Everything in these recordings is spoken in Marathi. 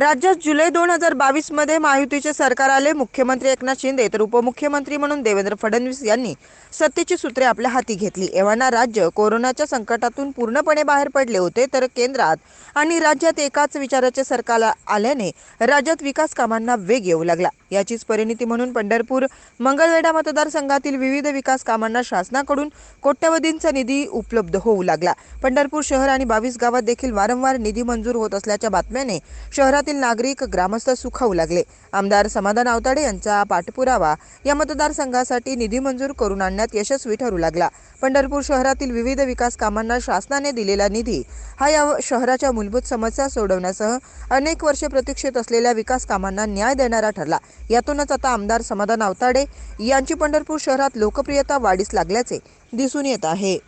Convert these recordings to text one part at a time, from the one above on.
राज्यात जुलै दोन हजार बावीसमध्ये महायुतीचे सरकार आले मुख्यमंत्री एकनाथ शिंदे तर उपमुख्यमंत्री म्हणून देवेंद्र फडणवीस यांनी सत्तेची सूत्रे आपल्या हाती घेतली. एव्हाना राज्य कोरोनाच्या संकटातून पूर्णपणे बाहेर पडले होते तर केंद्रात आणि राज्यात एकाच विचाराचे सरकार आल्याने राज्यात विकास कामांना वेग येऊ लागला. याचीच परिणिती म्हणून पंढरपूर मंगळवेढा मतदारसंघातील विविध विकास कामांना शासनाकडून कोट्यवधींचा निधी उपलब्ध होऊ लागला. पंढरपूर शहर आणि बावीस गावात देखील वारंवार निधी मंजूर होत असल्याच्या बातम्याने शहरातील नागरिक ग्रामस्थ सुखावू लागले. आमदार समाधान आवताडे यांचा पाठपुरावा या मतदारसंघासाठी निधी मंजूर करून आणण्यात यशस्वी ठरू लागला. पंढरपूर शहरातील विविध विकास कामांना शासनाने दिलेला निधी हा या शहराच्या मूलभूत समस्या सोडवण्यासह अनेक वर्षे प्रतीक्षेत असलेल्या विकास कामांना न्याय देणारा ठरला. यातूनच आता आमदार समाधान आवताडे यांची पंढरपूर शहरात लोकप्रियता वाढीस लागल्याचे दिसून येत आहे.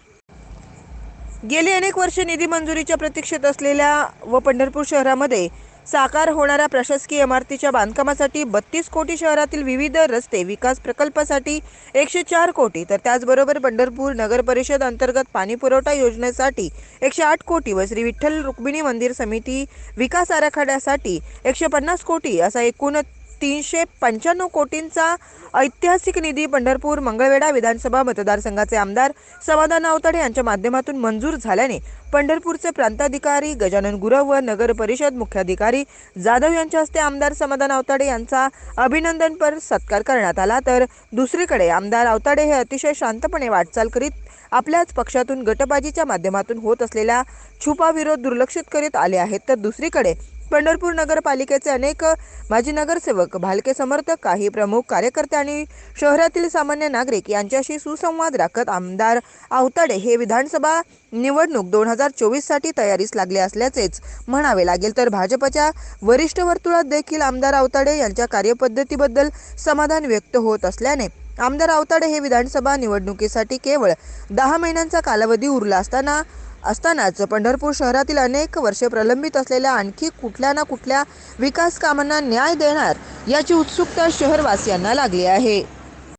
गेली अनेक वर्षे निधी मंजुरीच्या प्रतीक्षेत असलेल्या व पंढरपूर शहरामध्ये साकार होणाऱ्या प्रशासकीय इमारतीच्या बांधकामासाठी बत्तीस कोटी शहरातील विविध रस्ते विकास प्रकल्पासाठी एकशे चार कोटी तर त्याचबरोबर पंढरपूर नगर परिषद अंतर्गत पाणी पुरवठा योजनेसाठी एकशे आठ कोटी व श्री विठ्ठल रुक्मिणी मंदिर समिती विकास आराखड्यासाठी एकशे पन्नास कोटी असा एकूण तीनशे पंच्याण्णव कोटींचा ऐतिहासिक निधी पंढरपूर मंगळवेढा विधानसभा मतदारसंघाचे आमदार समाधान अवताडे यांच्या माध्यमातून मंजूर झाल्याने पंढरपूरचे प्रांताधिकारी गजानन गुरव व नगर परिषद मुख्याधिकारी जाधव यांच्या हस्ते आमदार समाधान अवताडे यांचा अभिनंदनपर सत्कार करण्यात आला. तर दुसरीकडे आमदार अवताडे हे अतिशय शांतपणे वाटचाल करीत आपल्याच पक्षातून गटबाजीच्या माध्यमातून होत असलेल्या छुपा विरोध दुर्लक्षित करीत आले आहेत. तर दुसरीकडे पंढरपूर नगरपालिकेचे अनेक माजी नगरसेवक भालके समर्थक काही प्रमुख कार्यकर्ते आणि शहरातील सामान्य नागरिक यांच्याशी सुसंवाद राखत आमदार आवताडे हे विधानसभा निवडणूक दोन हजार चोवीससाठी तयारीस लागले असल्याचेच म्हणावे लागेल. तर भाजपच्या वरिष्ठ वर्तुळात देखील आमदार आवताडे यांच्या कार्यपद्धतीबद्दल समाधान व्यक्त होत असल्याने आमदार आवताडे हे विधानसभा निवडणुकीसाठी केवळ दहा महिन्यांचा कालावधी उरला असताना असतानाच पंढरपूर शहरातील अनेक वर्षे प्रलंबित असलेल्या आणखी कुठल्या ना कुठल्या विकास कामांना न्याय देणार याची उत्सुकता शहरवासियांना लागली आहे.